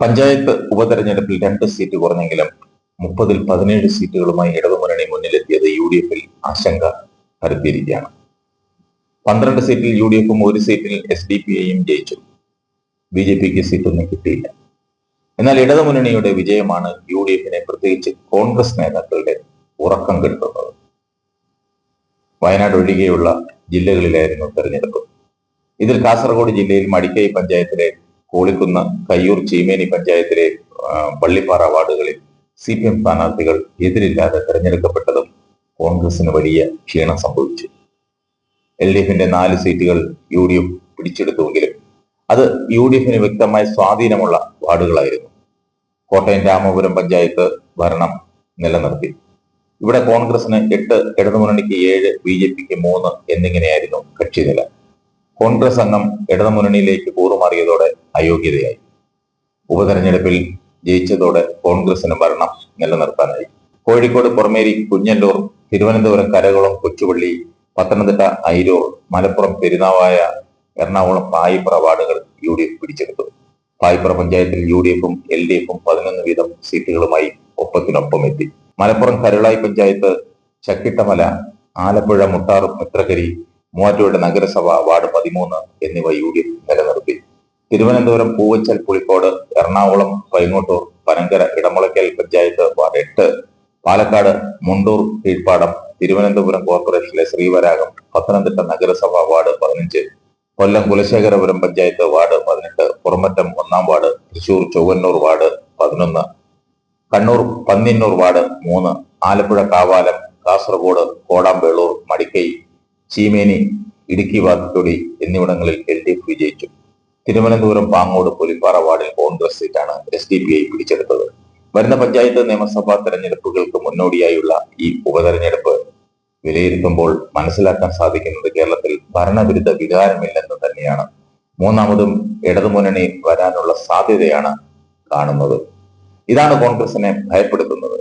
പഞ്ചായത്ത് ഉപതെരഞ്ഞെടുപ്പിൽ രണ്ട് സീറ്റ് കുറഞ്ഞെങ്കിലും മുപ്പതിൽ പതിനേഴ് സീറ്റുകളുമായി ഇടതുമുന്നണി മുന്നിലെത്തിയത് യു ഡി എഫിൽ ആശങ്ക പരത്തിയിരിക്കുകയാണ്. പന്ത്രണ്ട് സീറ്റിൽ യു ഡി എഫും ഒരു സീറ്റിൽ എസ് ഡി പി ഐയും ജയിച്ചു. ബി ജെ പിക്ക് സീറ്റൊന്നും കിട്ടിയില്ല. എന്നാൽ ഇടതുമുന്നണിയുടെ വിജയമാണ് യു ഡി എഫിനെ പ്രത്യേകിച്ച് കോൺഗ്രസ് നേതാക്കളുടെ ഉറക്കം കെടുത്തുന്നത് വയനാട് ഒഴികെയുള്ള ജില്ലകളിലായിരുന്നു തെരഞ്ഞെടുപ്പ്. ഇതിൽ കാസർഗോഡ് ജില്ലയിൽ മടിക്കൈ പഞ്ചായത്തിലെ കോളിക്കുന്ന് കയ്യൂർ ചീമേനി പഞ്ചായത്തിലെ പള്ളിപ്പാറ വാർഡുകളിൽ സി പി എം സ്ഥാനാർത്ഥികൾ എതിരില്ലാതെ തെരഞ്ഞെടുക്കപ്പെട്ടതും കോൺഗ്രസിന് വലിയ ക്ഷീണം സംഭവിച്ചു. എൽ ഡി എഫിന്റെ നാല് സീറ്റുകൾ യു ഡി എഫ് പിടിച്ചെടുത്തുവെങ്കിലും അത് യു ഡി എഫിന് വ്യക്തമായ സ്വാധീനമുള്ള വാർഡുകളായിരുന്നു. കോട്ടയം രാമപുരം പഞ്ചായത്ത് ഭരണം നിലനിർത്തി. ഇവിടെ കോൺഗ്രസിന് എട്ട് ഇടതുമുന്നണിക്ക് ഏഴ് ബി ജെ പിക്ക് മൂന്ന് എന്നിങ്ങനെയായിരുന്നു കക്ഷി നില കോൺഗ്രസ് അംഗം ഇടതുമുന്നണിയിലേക്ക് കൂറുമാറിയതോടെ അയോഗ്യതയായി. ഉപതെരഞ്ഞെടുപ്പിൽ ജയിച്ചതോടെ കോൺഗ്രസിന് ഭരണം നിലനിർത്താനായി. കോഴിക്കോട് പുറമേരി കുഞ്ഞല്ലൂർ തിരുവനന്തപുരം കരകുളം കൊച്ചുപള്ളി പത്തനംതിട്ട അയിരൂർ മലപ്പുറം പെരുന്നാവായ എറണാകുളം പായിപ്ര വാർഡുകൾ യു ഡി എഫ് പിടിച്ചെടുത്തു. പായിപ്ര പഞ്ചായത്തിൽ യു ഡി എഫും എൽ ഡി എഫും പതിനൊന്ന് വീതം സീറ്റുകളുമായി ഒപ്പത്തിനൊപ്പം എത്തി മലപ്പുറം കരുളായി പഞ്ചായത്ത് ചക്കിട്ടമല ആലപ്പുഴ മുട്ടാർ മിത്രകരി മൂവാറ്റുപുഴ നഗരസഭ വാർഡ് പതിമൂന്ന് എന്നിവ യു ഡി എഫ് നിലനിർത്തി. തിരുവനന്തപുരം പൂവച്ചൽ പുളിക്കോട് എറണാകുളം പൈങ്ങോട്ടൂർ പനങ്കര ഇടമുളയ്ക്കൽ പഞ്ചായത്ത് വാർഡ് എട്ട് പാലക്കാട് മുണ്ടൂർ കീഴ്പ്പാടം തിരുവനന്തപുരം കോർപ്പറേഷനിലെ ശ്രീവരാഗം പത്തനംതിട്ട നഗരസഭ വാർഡ് പതിനഞ്ച് കൊല്ലം കുലശേഖരപുരം പഞ്ചായത്ത് വാർഡ് പതിനെട്ട് പുറമറ്റം ഒന്നാം വാർഡ് തൃശൂർ ചൊവ്വന്നൂർ വാർഡ് പതിനൊന്ന് കണ്ണൂർ പന്നിന്നൂർ വാർഡ് മൂന്ന് ആലപ്പുഴ കാവാലം കാസർഗോഡ് കോടാമ്പേളൂർ മടിക്കൈ ചീമേനി ഇടുക്കി വാത്തിക്കൊടി എന്നിവിടങ്ങളിൽ എൽ ഡി എഫ് വിജയിച്ചു. തിരുവനന്തപുരം പാങ്ങോട് പുലിപ്പാറ വാർഡിൽ കോൺഗ്രസ് സീറ്റാണ് എസ് ഡി പി ഐ പിടിച്ചെടുത്തത്. വരുന്ന പഞ്ചായത്ത് നിയമസഭാ തെരഞ്ഞെടുപ്പുകൾക്ക് മുന്നോടിയായുള്ള ഈ ഉപതെരഞ്ഞെടുപ്പ് വിലയിരുത്തുമ്പോൾ മനസ്സിലാക്കാൻ സാധിക്കുന്നത് കേരളത്തിൽ ഭരണവിരുദ്ധ വികാരമില്ലെന്ന് തന്നെയാണ്. മൂന്നാമതും ഇടതുമുന്നണി വരാനുള്ള സാധ്യതയാണ് കാണുന്നത്. ഇതാണ് കോൺഗ്രസിനെ ഭയപ്പെടുത്തുന്നത്.